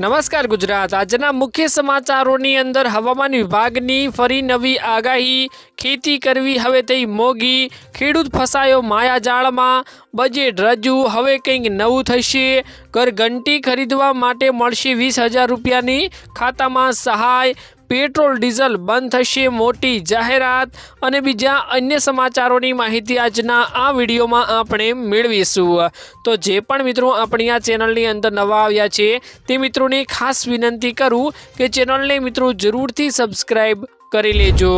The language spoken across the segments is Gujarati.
નમસ્કાર ગુજરાત. આજના મુખ્ય સમાચારોની અંદર હવામાન વિભાગની ફરી નવી આગાહી. ખેતી કરવી હવે થઈ મોગી ખેડૂત ફસાયો માયાજાળમાં બજેટ રજૂ હવે કંઈક નવું થશે. ઘરઘંટી ખરીદવા માટે મળશે વીસ હજાર રૂપિયાની ખાતામાં સહાય. પેટ્રોલ, ડીઝલ બંધ થશે, મોટી જાહેરાત અને બીજા અન્ય સમાચારોની માહિતી આજના આ વિડીયોમાં આપણે મેળવીશું. તો જે પણ મિત્રો આપણી આ ચેનલની અંદર નવા આવ્યા છે, તે મિત્રોને ખાસ વિનંતી કરું કે ચેનલને મિત્રો જરૂરથી સબસ્ક્રાઈબ કરી લેજો.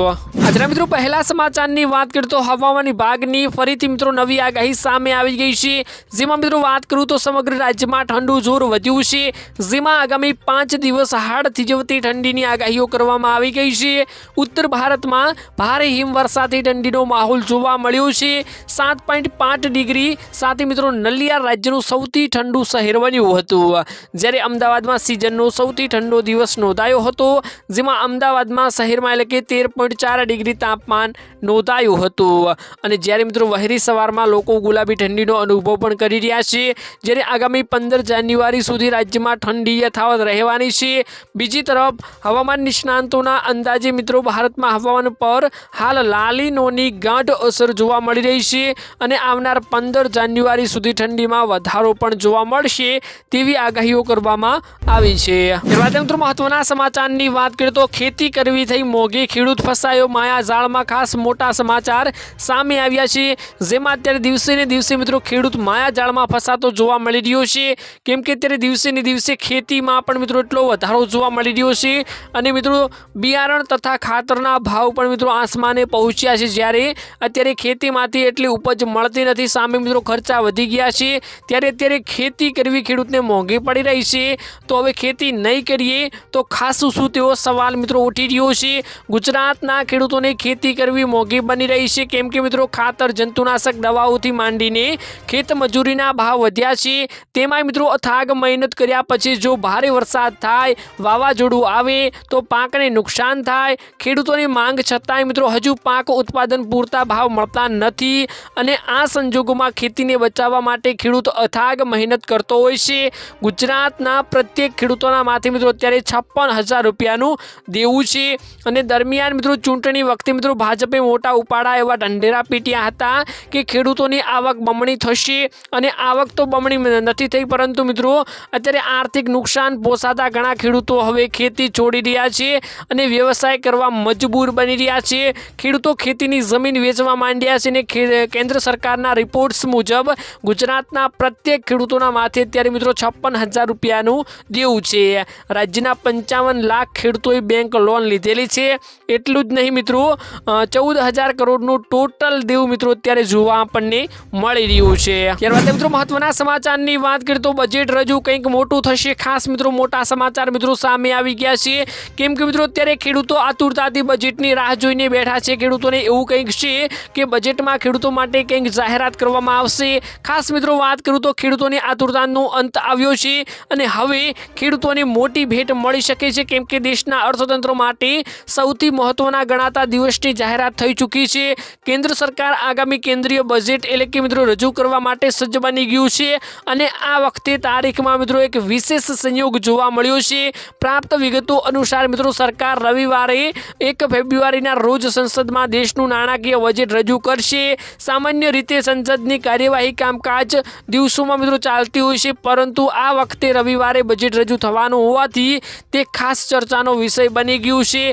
આજના મિત્રો, પહેલા સમાચારની વાત કરીએ તો હવામાન વિભાગની ફરીથી મિત્રો નવી આગાહી સામે આવી ગઈ છે. જેમાં મિત્રો વાત કરું તો સમગ્ર રાજ્યમાં ઠંડુ જોર વધ્યું છે. જેમાં આગામી પાંચ દિવસ હાડ થીજવતી ઠંડીની આગાહીઓ કરવામાં આવી ગઈ છે. ઉત્તર ભારતમાં ભારે હિમવર્ષાથી ઠંડીનો માહોલ જોવા મળ્યો છે. સાત પોઈન્ટ પાંચ ડિગ્રી સાથે મિત્રો નલિયા રાજ્યનું સૌથી ઠંડુ શહેર બન્યું હતું. જ્યારે અમદાવાદમાં સિઝનનો સૌથી ઠંડો દિવસ નોંધાયો હતો. જેમાં અમદાવાદમાં શહેરમાં એટલે કે તેર પોઈન્ટ ચાર ડિગ્રી તાપમાન નોંધાયું હતું. અને જ્યારે મિત્રો વહેરી સવારમાં લોકો ગુલાબી ઠંડીનો અનુભવ પણ કરી રહ્યા છે, જ્યારે આગામી પંદર જાન્યુઆરી સુધી રાજ્યમાં ઠંડી યથાવત રહેવાની છે. બીજી તરફ, હવામાન નિષ્ણાંતોના અંદાજે મિત્રો ભારતમાં હવામાન પર હાલ લાલીનોની ગાંઠ અસર જોવા મળી રહી છે અને આવનાર પંદર જાન્યુઆરી સુધી ઠંડીમાં વધારો પણ જોવા મળશે તેવી આગાહીઓ કરવામાં આવી છે. ત્યારબાદ મિત્રો મહત્વના સમાચારની વાત કરીએ તો ખેતી કરવી થઈ મોંઘી ખેડૂત ફસાયો. માયાજાળમાં ખાસ મોટા સમાચાર સામે આવ્યા છે. જેમાં અત્યારે દિવસે ને દિવસે મિત્રો ખેડૂત માયાજાળમાં ફસાતો જોવા મળી રહ્યો છે. કેમ કે અત્યારે દિવસે ને દિવસે ખેતીમાં પણ મિત્રો એટલો વધારો જોવા મળી રહ્યો છે. અને મિત્રો બિયારણ તથા ખાતરના ભાવ પણ મિત્રો આસમાને પહોંચ્યા છે. જ્યારે અત્યારે ખેતીમાંથી એટલી ઉપજ મળતી નથી. સામે મિત્રો ખર્ચા વધી ગયા છે. ત્યારે અત્યારે ખેતી કરવી ખેડૂતને મોંઘી પડી રહી છે. તો હવે ખેતી નહીં કરીએ તો ખાસું શું તેવો સવાલ મિત્રો ઉઠી રહ્યો છે. ગુજરાતના ખેડૂતોને ખેતી કરવી મોંઘી બની રહી છે. કેમ કે મિત્રો, ખાતર, જંતુનાશક દવાઓથી માંડીને ખેત મજૂરીના ભાવ વધ્યા છે. તેમાંય મિત્રો, અથાગ મહેનત કર્યા પછી જો ભારે વરસાદ થાય, વાવાઝોડું આવે, તો પાકને નુકસાન થાય. ખેડૂતોની માંગ છતાંય મિત્રો, હજુ પાક ઉત્પાદન પૂરતા ભાવ મળતા નથી અને આ સંજોગોમાં ખેતીને બચાવવા માટે ખેડૂત અથાગ મહેનત કરતો હોય છે. ગુજરાતના પ્રત્યેક ખેડૂતોના માથે મિત્રો, અત્યારે છપ્પન હજાર રૂપિયાનું દેવું છે અને દરમિયાન મિત્રો ચૂંટણી વખતે મિત્રો ભાજપે મોટા ઉપાડા એવા ઢંઢેરા પીટ્યા હતા કે ખેડૂતોની આવક બમણી થશે અને આવક તો બમણી નથી થઈ પરંતુ મિત્રો અત્યારે આર્થિક નુકસાન પોસાતા ઘણા ખેડૂતો હવે ખેતી છોડી રહ્યા છે અને વ્યવસાય કરવા મજબૂર બની રહ્યા છે. ખેડૂતો ખેતીની જમીન વેચવા માંડ્યા છે અને કેન્દ્ર સરકારના રિપોર્ટ્સ મુજબ ગુજરાતના પ્રત્યેક ખેડૂતોના માથે અત્યારે મિત્રો છપ્પન હજાર રૂપિયાનું દેવું છે. રાજ્યના પંચાવન લાખ ખેડૂતોએ બેંક લોન લીધેલી છે. એટલું જ નહીં મિત્રો. ચૌદ હજાર કરોડનું ટોટલ દેવું મિત્રો અત્યારે જોવા આપણને મળી રહ્યું છે. ત્યારબાદ મિત્રો મહત્વના સમાચારની વાત કરીએ તો બજેટ રજૂ કંઈક મોટું થશે. ખાસ મિત્રો મોટા સમાચાર મિત્રો સામે આવી ગયા છે. કેમ કે મિત્રો અત્યારે ખેડૂતો આતુરતાથી બજેટની રાહ જોઈને બેઠા છે. ખેડૂતોને એવું કંઈક છે કે બજેટમાં ખેડૂતો માટે કંઈક જાહેરાત કરવામાં આવશે. ખાસ મિત્રો વાત કરું તો ખેડૂતોની આતુરતાનો અંત આવ્યો છે અને હવે ખેડૂતોને મોટી ભેટ મળી શકે છે. કેમ કે દેશના અર્થતંત્ર માટે સૌથી મહત્વના ગણાતા દિવસની જાહેરાત થઈ ચૂકી છે. કેન્દ્ર સરકાર આગામી કેન્દ્રીય બજેટ એટલે કે મિત્રો રજૂ કરવા માટે સજ્જ બની ગયું છે અને આ વખતે તારીખમાં મિત્રો એક વિશેષ સંયોગ જોવા મળ્યો છે. પ્રાપ્ત વિગતો અનુસાર મિત્રો સરકાર રવિવારે એક ફેબ્રુઆરીના રોજ સંસદમાં દેશનું નાણાકીય બજેટ રજૂ કરશે. સામાન્ય રીતે સંસદની કાર્યવાહી કામકાજ દિવસોમાં મિત્રો ચાલતી હોય છે, પરંતુ આ વખતે રવિવારે બજેટ રજૂ થવાનું હોવાથી તે ખાસ ચર્ચાનો વિષય બની ગયું છે.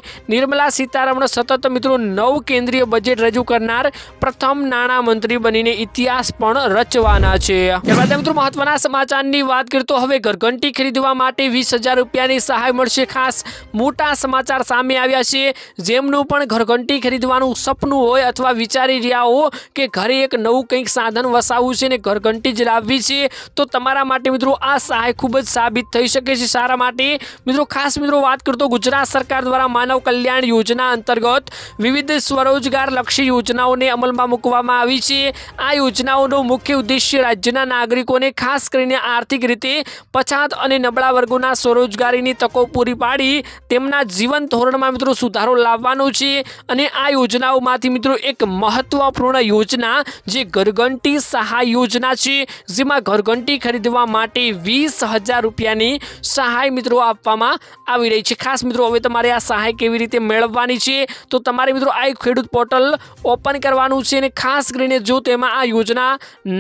નિર્મલા સીતારમણ સતત મિત્રો નવ કેન્દ્રીય બજેટ રજૂ કરનાર પ્રથમ નાણામંત્રી બનીને ઇતિહાસ પણ રચવાના છે. ત્યારબાદ મિત્રો મહત્વના સમાચારની વાત કરીએ તો હવે ઘરઘંટી ખરીદવા માટે વીસ રૂપિયાની સહાય મળશે. ખાસ મોટા સમાચાર સામે આવ્યા છે. જેમનું પણ ઘરઘંટી ખરીદવાનું સપનું હોય અથવા વિચારી રહ્યા હો કે ઘરે એક નવું કંઈક સાધન વસાવવું છે ને ઘરઘંટી જ લાવવી છે, તો તમારા માટે મિત્રો આ સહાય ખૂબ જ સાબિત થઈ શકે છે. સારા માટે મિત્રો ખાસ મિત્રો વાત કરતો ગુજરાત સરકાર દ્વારા માનવ કલ્યાણ કલ્યાણ યોજના અંતર્ગત વિવિધ સ્વરોજગાર લક્ષી યોજનાઓને અમલમાં મૂકવામાં આવી છે. આ યોજનાઓનો મુખ્ય ઉદ્દેશ્ય રાજ્યના નાગરિકોને ખાસ કરીને આર્થિક રીતે પછાત અને નબળા વર્ગોના સ્વરોજગારીની તકો પૂરી પાડી તેમના જીવન ધોરણમાં મિત્રો સુધારો લાવવાનો છે અને આ યોજનાઓમાંથી મિત્રો એક મહત્વપૂર્ણ યોજના જે ઘરઘંટી સહાય યોજના છે, જેમાં ઘરઘંટી ખરીદવા માટે વીસ હજાર રૂપિયાની સહાય મિત્રો આપવામાં આવી રહી છે. ખાસ મિત્રો, હવે તમારે આ સહાય કેવી રીતે મેળવવાની છે. તો તમારે મિત્રો આ ખેડૂત પોર્ટલ ઓપન કરવાનું છે અને ખાસ કરીને જો તેમાં આ યોજના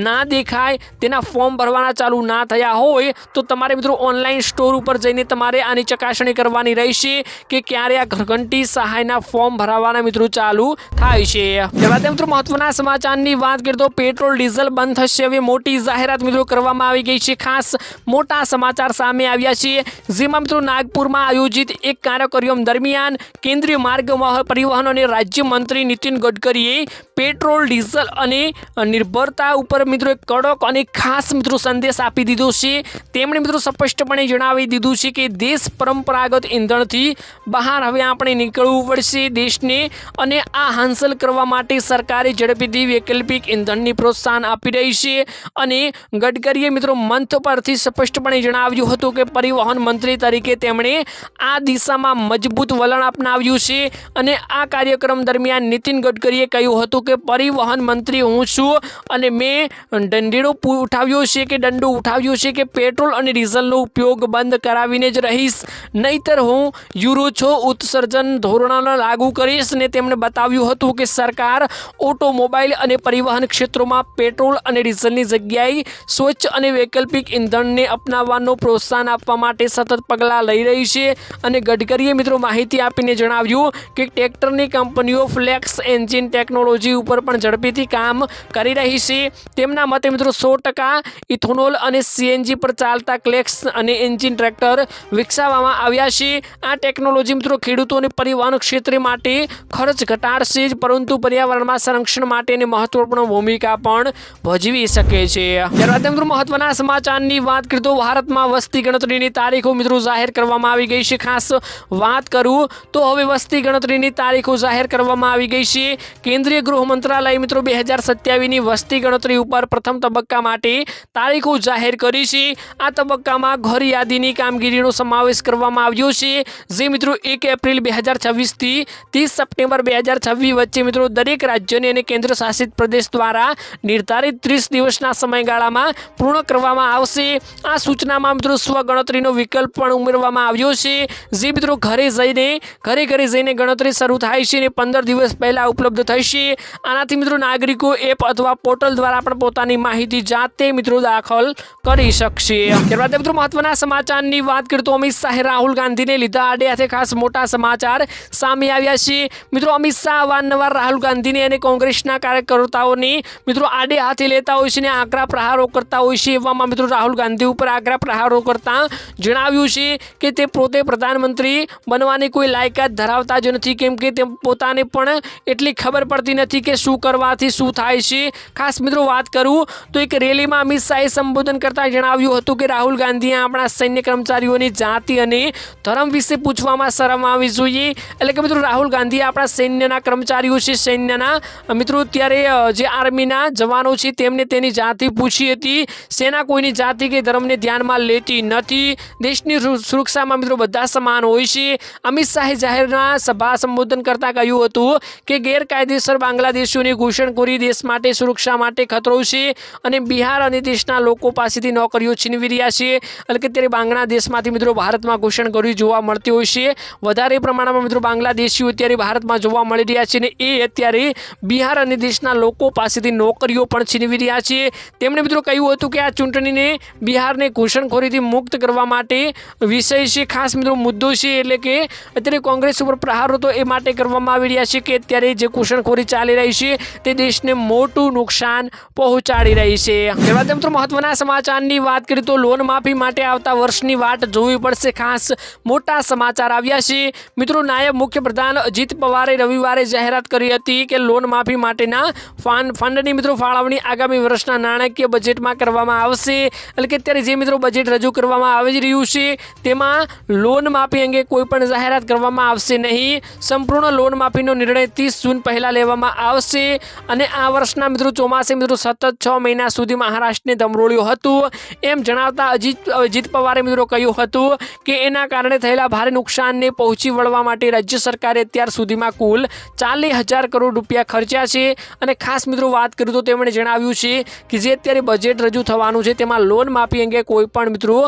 ના દેખાય, તેના ફોર્મ ભરવાના ચાલુ ના થયા હોય, તો તમારે મિત્રો ઓનલાઈન સ્ટોર ઉપર જઈને તમારે આની ચકાસણી કરવાની રહેશે કે ક્યારે આ ઘરઘંટી સહાયના ફોર્મ ભરાવાના મિત્રો ચાલુ થાય છે. ત્યારબાદ મિત્રો મહત્વના સમાચારની વાત કરીએ તો પેટ્રોલ, ડીઝલ બંધ થશે. હવે મોટી જાહેરાત મિત્રો કરવામાં આવી ગઈ છે. ખાસ મોટા સમાચાર સામે આવ્યા છે. જેમાં મિત્રો નાગપુરમાં આયોજિત એક કાર્યક્રમ દરમિયાન કેન્દ્રીય માર્ગ પરિવહન અને રાજ્યમંત્રી નીતિન ગડકરીએ પેટ્રોલ, ડીઝલ અને નિર્ભરતા ઉપર મિત્રો એક કડક અને ખાસ મિત્રો સંદેશ આપી દીધો છે. તેમણે મિત્રો સ્પષ્ટપણે જણાવી દીધું છે કે દેશ પરંપરાગત ઈંધણથી બહાર હવે આપણે નીકળવું પડશે દેશને અને આ હાંસલ કરવા માટે સરકારે ઝડપીથી વૈકલ્પિક ઈંધણની પ્રોત્સાહન આપી રહી છે. અને ગડકરીએ મિત્રો મંથ પરથી સ્પષ્ટપણે જણાવ્યું હતું કે પરિવહન મંત્રી તરીકે તેમણે આ દિશામાં મજબૂત વલણ અપનાવ્યું છે અને આ કાર્યક્રમ દરમિયાન નીતિન ગડકરીએ કહ્યું હતું કે પરિવહન મંત્રી હું છું અને મેં દંડેડો ઉઠાવ્યો છે કે દંડો ઉઠાવ્યો છે કે પેટ્રોલ અને ડીઝલનો ઉપયોગ બંધ કરાવીને જ રહીશ. નહીતર હું યુરો છો ઉત્સર્જન ધોરણોને લાગુ કરીશ ને તેમણે બતાવ્યું હતું કે સરકાર ઓટોમોબાઈલ અને પરિવહન ક્ષેત્રોમાં પેટ્રોલ અને ડીઝલની જગ્યાએ સ્વચ્છ અને વૈકલ્પિક ઇંધણને અપનાવવાનો પ્રોત્સાહન આપવા માટે સતત પગલાં લઈ રહી છે. અને ગડકરીએ મિત્રો માહિતી આપીને જણાવ્યું કે ટ્રેક્ટરની કંપનીઓ ફ્લેક્સ એન્જિન ટેકનોલોજી ઉપર પણ ઝડપીથી કામ કરી રહી છે. તેમના મતે મિત્રો સો ટકા ઇથોનોલ અને સીએનજી પર ચાલતા ક્લેક્સ અને એન્જિન ટ્રેક્ટર વિકસાવવામાં આવ્યા છે. આ ટેકનોલોજી મિત્રો ખેડૂતો અને પરિવહન ક્ષેત્ર માટે ખર્ચ ઘટાડશે જ, પરંતુ પર્યાવરણમાં સંરક્ષણ માટેની મહત્વપૂર્ણ ભૂમિકા પણ ભજવી શકે છે. ત્યારબાદ મિત્રો મહત્વના સમાચારની વાત કરીએ તો ભારતમાં વસ્તી ગણતરીની તારીખો મિત્રો જાહેર કરવામાં આવી ગઈ છે. ખાસ વાત કરું તો હવે વસ્તી ગણતરીની તારીખો જાહેર કરવામાં આવી ગઈ છે. કેન્દ્રીય ગૃહ મંત્રાલય મિત્રો બે હજાર વસ્તી ગણતરી ઉપર પ્રથમ તબક્કા માટે તારીખો જાહેર કરી છે. આ તબક્કામાં ઘર યાદીની કામગીરીનો સમાવેશ કરવામાં આવ્યો છે. જે મિત્રો એક એપ્રિલ બે હજાર છવ્વીસથી ત્રીસ સપ્ટેમ્બર બે હજાર છવ્વીસ વચ્ચે મિત્રો દરેક રાજ્યની અને કેન્દ્ર શાસિત પ્રદેશ દ્વારા નિર્ધારિત ત્રીસ દિવસના સમયગાળામાં પૂર્ણ કરવામાં આવશે. આ સૂચનામાં મિત્રો સ્વગણતરીનો વિકલ્પ પણ ઉમેરવામાં આવ્યો છે. જે મિત્રો ઘરે જઈને ઘરે ઘરે જઈને ગણતરી શરૂ થાય છે અને પંદર દિવસ પહેલાં ઉપલબ્ધ થશે. આનાથી મિત્રો નાગરિકો એપ અથવા પોર્ટલ દ્વારા પણ પોતાની માહિતી જાતે મિત્રો દાખલ કરી શકશે. ત્યારબાદ મિત્રો મહત્વના સમાચારની વાત કરીએ તો અમિત શાહે રાહુલ ગાંધીને લીધા આડે ખાસ મોટા સમાચાર સામે આવ્યા છે. મિત્રો અમિત શાહ વારંવાર રાહુલ ગાંધીને અને કોંગ્રેસના કાર્યકર્તાઓની મિત્રો આડે હાથે લેતા હોય છે અને આકરા પ્રહારો કરતા હોય છે એવામાં મિત્રો રાહુલ ગાંધી ઉપર આકરા પ્રહારો કરતા જણાવ્યું છે કે તે પોતે પ્રધાનમંત્રી બનવાની કોઈ લાયકાત ધરાવતા જ નથી કેમ કે તે પોતાને પણ એટલી ખબર પડતી નથી કે શું કરવાથી શું થાય છે. ખાસ મિત્રો વાત કરું તો એક રેલીમાં અમિત શાહે સંબોધન કરતાં જણાવ્યું હતું કે રાહુલ ગાંધીએ આપણા સૈન્ય કર્મચારીઓની જાતિ અને ધર્મ વિશે પૂછવામાં શરમ આવવી જોઈએ. એટલે કે મિત્રો રાહુલ ગાંધી આપણા સૈન્યના કર્મચારીઓ છે, સૈન્યના મિત્રો ત્યારે જે આર્મીના જવાનો છે તેમને તેની જાતિ પૂછી હતી. સેના કોઈની જાતિ કે ધર્મને ધ્યાનમાં લેતી નથી. દેશની સુરક્ષામાં મિત્રો બધા સમાન હોય છે. અમિત શાહે જાહેરના સભા સંબોધન કરતા કહ્યું હતું કે ગેરકાયદેસર બાંગ્લાદેશીઓની ઘૂસણખોરી દેશ માટે, સુરક્ષા માટે ખતરો છે અને બિહાર અને દેશના લોકો પાસેથી નોકરીઓ છીનવી રહ્યા છે. એટલે કે ત્યારે બાંગ્લાદેશમાંથી મિત્રો ભારતમાં ઘૂસણખોરી જોવા મળતી હોય છે. વધારે પ્રમાણમાં મિત્રો બાંગ્લાદેશીઓ અત્યારે ભારતમાં જોવા મળી રહ્યા છે અને એ અત્યારે બિહાર અને દેશના લોકો પાસેથી નોકરીઓ પણ છીનવી રહ્યા છે. તેમણે મિત્રો કહ્યું હતું કે આ ચૂંટણીને બિહારને ઘૂસણખોરીથી મુક્ત કરવા માટે વિષય છે, ખાસ મિત્રો મુદ્દો છે. એટલે કે અત્યારે કોંગ્રેસ ઉપર પ્રહારો તો એ માટે કરવામાં આવી રહ્યા છે કે અત્યારે જે ઘૂસણખોરી ચાલી રહી છે તે દેશને મોટું નુકસાન પહોંચાડી રહી છે. ત્યારબાદ મિત્રો મહત્વના સમાચારની વાત કરીએ તો લોન માફી માટે આવતા વર્ષની વાટ જોવી પડશે. ખાસ મોટા સમાચાર આવ્યા છે. મિત્રો, નાયબ મુખ્યપ્રધાન અજીત પવારે રવિવારે જાહેરાત કરી હતી કે લોન માફી માટેના ફંડ ફંડની મિત્રો ફાળવણી આગામી વર્ષના નાણાકીય બજેટમાં કરવામાં આવશે. એટલે કે અત્યારે જે મિત્રો બજેટ રજૂ કરવામાં આવી રહ્યું છે, તેમાં લોન માફી અંગે કોઈ પણ જાહેરાત કરવામાં આવશે આવશે નહીં. સંપૂર્ણ લોન માફીનો નિર્ણય ત્રીસ જૂન પહેલાં લેવામાં આવશે. અને આ વર્ષના મિત્રો ચોમાસે મિત્રો સતત છ મહિના સુધી મહારાષ્ટ્રને દમરોળ્યું હતું. એમ જણાવતા અજીત અજીત પવારે મિત્રો કહ્યું હતું કે એના કારણે થયેલા ભારે નુકસાનને પહોંચી વળવા માટે રાજ્ય સરકારે અત્યાર સુધીમાં કુલ ચાલીસ હજાર કરોડ રૂપિયા ખર્ચ્યા છે. અને ખાસ મિત્રો વાત કરું તો તેમણે જણાવ્યું છે કે જે અત્યારે બજેટ રજૂ થવાનું છે તેમાં લોન માફી અંગે કોઈ પણ મિત્રો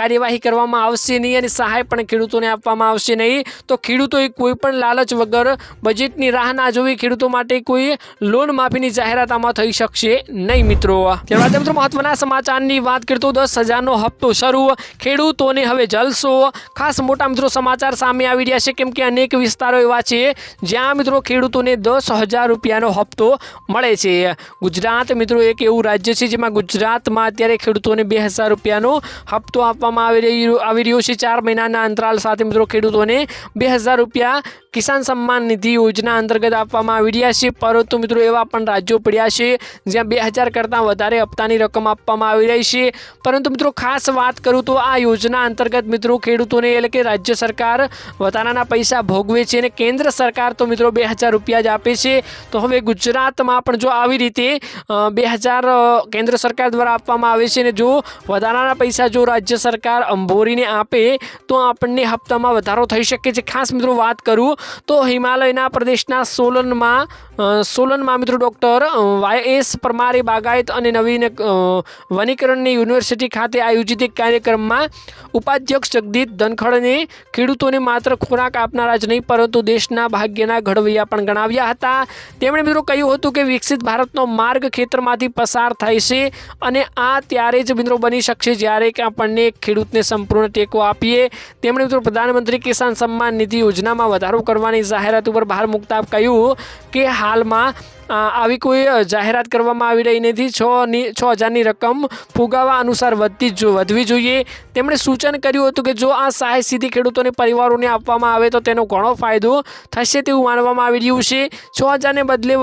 કાર્યવાહી કરવામાં આવશે નહીં અને સહાય પણ ખેડૂતોને આપવામાં આવશે નહીં. તો ખેડૂતોએ કોઈ પણ લાલચ વગર બજેટની રાહ ના જોવી ખેડૂતો માટે કોઈ લોન માફીની જાહેરાત આમાં થઈ શકશે નહીં મિત્રો. ત્યારબાદ મિત્રો મહત્વના સમાચારની વાત કરતો દસ હજારનો હપ્તો શરૂ. ખેડૂતોને હવે જલસો. ખાસ મોટા મિત્રો સમાચાર સામે આવી રહ્યા છે કેમ કે અનેક વિસ્તારો એવા છે જ્યાં મિત્રો ખેડૂતોને દસ હજાર રૂપિયાનો હપ્તો મળે છે. ગુજરાત મિત્રો એક એવું રાજ્ય છે જેમાં ગુજરાતમાં અત્યારે ખેડૂતોને બે હજાર રૂપિયાનો હપ્તો આપવામાં આવી રહ્યો આવી રહ્યો છે. ચાર મહિનાના અંતરાલ સાથે મિત્રો ખેડૂતોને બે હજાર રૂપિયા કિસાન સન્માન નિધિ યોજના અંતર્ગત આપવામાં આવી રહ્યા છે. પરંતુ મિત્રો એવા પણ રાજ્યો પડ્યા છે જ્યાં બે હજાર કરતાં વધારે હપ્તાની રકમ આપવામાં આવી રહી છે. પરંતુ મિત્રો ખાસ વાત કરું તો આ યોજના અંતર્ગત મિત્રો ખેડૂતોને એટલે કે રાજ્ય સરકાર વધારાના પૈસા ભોગવે છે અને કેન્દ્ર સરકાર તો મિત્રો બે હજાર રૂપિયા જ આપે છે. તો હવે ગુજરાતમાં પણ જો આવી રીતે બે હજાર કેન્દ્ર સરકાર દ્વારા આપવામાં આવે છે અને જો વધારાના પૈસા જો રાજ્ય સરકાર અંભોરીને આપે, તો આપણને હપ્તામાં વધારો થઈ શકે છે. ખાસ મિત્રો વાત કરું તો હિમાલયના પ્રદેશના સોલનમાં સોલનમાં મિત્રો ડૉક્ટર વાય પરમારે બાગાયત અને નવીન વનીકરણની યુનિવર્સિટી ખાતે આયોજિત એક કાર્યક્રમમાં ઉપાધ્યક્ષ જગદીપ ધનખડને ખેડૂતોને માત્ર ખોરાક આપનારા જ નહીં, પરંતુ દેશના ભાગ્યના ઘડવૈયા પણ ગણાવ્યા હતા. તેમણે મિત્રો કહ્યું હતું કે વિકસિત ભારતનો માર્ગ ખેતરમાંથી પસાર થાય છે અને આ ત્યારે જ મિત્રો બની શકશે જ્યારે કે આપણને ખેડૂતને સંપૂર્ણ ટેકો આપીએ. તેમણે મિત્રો પ્રધાનમંત્રી કિસાન સન્માન નિધિ યોજનામાં વધારો કરવાની જાહેરાત ઉપર ભાર મૂકતા કહ્યું કે હાલમાં આવી કોઈ જાહેરાત કરવામાં આવી રહી નથી. છ ની, છ હજારની રકમ ફુગાવા અનુસાર વધતી જો, વધવી જોઈએ. તેમણે સૂચન કર્યું હતું કે જો આ સહાય સીધી ખેડૂતોને પરિવારોને આપવામાં આવે તો તેનો ઘણો ફાયદો થશે તેવું માનવામાં આવી રહ્યું છે. છ હજારને બદલે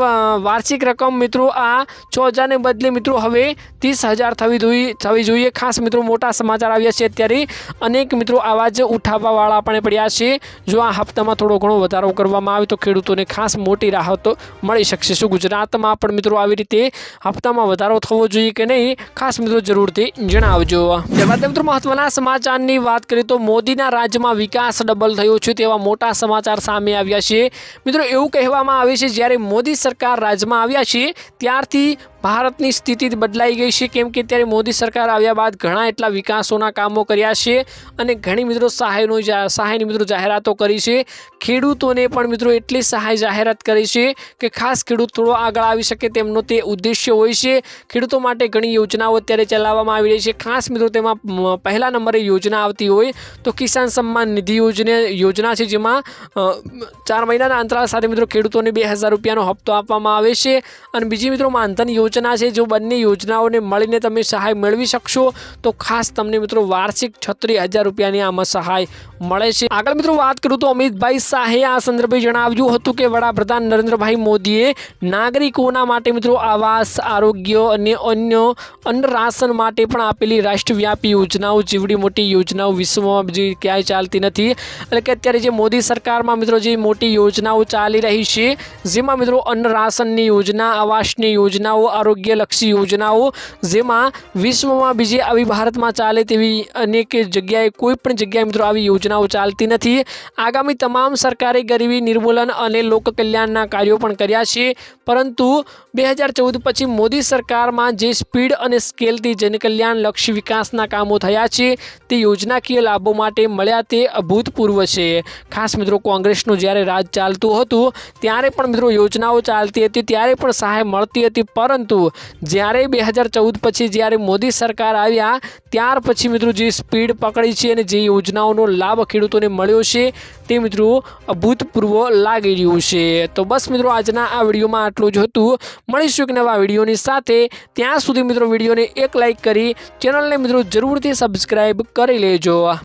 વાર્ષિક રકમ મિત્રો આ છ હજારને બદલે મિત્રો હવે ત્રીસ હજાર થવી જોઈએ થવી જોઈએ. ખાસ મિત્રો મોટા સમાચાર આવ્યા છે અત્યારે. અનેક મિત્રો આવા જ ઉઠાવવાવાળા પણ પડ્યા છે. જો આ હપ્તામાં થોડો ઘણો વધારો કરવામાં આવે તો ખેડૂતોને ખાસ મોટી રાહતો મળી શકશે. શું ગુજરાતમાં પણ મિત્રો આવી રીતે હપ્તામાં વધારો થવો જોઈએ કે નહીં? ખાસ મિત્રો જરૂરથી જણાવજો. ત્યારબાદ મિત્રો મહત્વના સમાચારની વાત કરીએ તો મોદીના રાજ્યમાં વિકાસ ડબલ થયો છે તેવા મોટા સમાચાર સામે આવ્યા છે. મિત્રો એવું કહેવામાં આવે છે, જ્યારે મોદી સરકાર રાજ્યમાં આવ્યા છે, ત્યારથી ભારતની સ્થિતિ બદલાઈ ગઈ છે. કેમ કે ત્યારે મોદી સરકાર આવ્યા બાદ ઘણા એટલા વિકાસોના કામો કર્યા છે અને ઘણી મિત્રો સહાયનો સહાયની મિત્રો જાહેરાતો કરી છે. ખેડૂતોને પણ મિત્રો એટલી સહાય જાહેરાત કરી છે કે ખાસ ખેડૂત થોડો આગળ આવી શકે તેમનો તે ઉદ્દેશ્ય હોય છે. ખેડૂતો માટે ઘણી યોજનાઓ અત્યારે ચલાવવામાં આવી રહી છે. ખાસ મિત્રો તેમાં પહેલા નંબરે યોજના આવતી હોય તો કિસાન સન્માન નિધિ યોજના યોજના છે જેમાં ચાર મહિનાના અંતરાલ સાથે મિત્રો ખેડૂતોને બે હજાર રૂપિયાનો હપ્તો આપવામાં આવે છે. અને બીજી મિત્રો માનધન યોજના છે જો બંને યોજનાઓને મળીને તમે સહાય મેળવી શકશો તો ખાસ તમને મિત્રો વાર્ષિક છત્રીસ હજાર રૂપિયાની આમાં સહાય મળે છે. આગળ મિત્રો વાત કરું તો અમિતભાઈ શાહે આ સંદર્ભે જણાવ્યું હતું કે વડાપ્રધાન નરેન્દ્રભાઈ મોદીએ નાગરિકોના માટે મિત્રો આવાસ, આરોગ્ય અને અન્ય અન્ન રાશન માટે પણ આપેલી રાષ્ટ્રવ્યાપી યોજનાઓ, જેવડી મોટી યોજનાઓ વિશ્વમાં બીજી ક્યાંય ચાલતી નથી. એટલે કે અત્યારે જે મોદી સરકારમાં મિત્રો જે મોટી યોજનાઓ ચાલી રહી છે, જેમાં મિત્રો અન્ન રાશનની યોજના, આવાસની યોજનાઓ, આરોગ્યલક્ષી યોજનાઓ, જેમાં વિશ્વમાં બીજી આવી ભારતમાં ચાલે તેવી અનેક જગ્યાએ કોઈ પણ જગ્યાએ મિત્રો આવી યોજનાઓ ચાલતી નથી. આગામી તમામ સરકારે ગરીબી, નિર્મૂલન અને લોક કલ્યાણના કાર્યો પણ કર્યા છે. પરંતુ બે હજાર ચૌદ પછી મોદી સરકારમાં જે સ્પીડ અને સ્કેલથી જનકલ્યાણલક્ષી વિકાસના કામો થયા છે, તે યોજનાકીય લાભો માટે મળ્યા તે અભૂતપૂર્વ છે. ખાસ મિત્રો, કોંગ્રેસનું જ્યારે રાજ ચાલતું હતું, ત્યારે પણ મિત્રો યોજનાઓ ચાલતી હતી, ત્યારે પણ સહાય મળતી હતી. પરંતુ જ્યારે બે હજાર ચૌદ પછી જ્યારે મોદી સરકાર આવ્યા, ત્યાર પછી મિત્રો જે સ્પીડ પકડી છે અને જે યોજનાઓનો લાભ ખેડૂતોને મળ્યો છે તે મિત્રો અભૂતપૂર્વ લાગી રહ્યું છે. તો બસ મિત્રો આજના આ વિડીયોમાં આટલું જ હતું. મળીશું એક નવા વિડીયોની સાથે. ત્યાં સુધી મિત્રો વિડીયોને એક લાઇક કરી ચેનલને મિત્રો જરૂરથી સબસ્ક્રાઈબ કરી લેજો.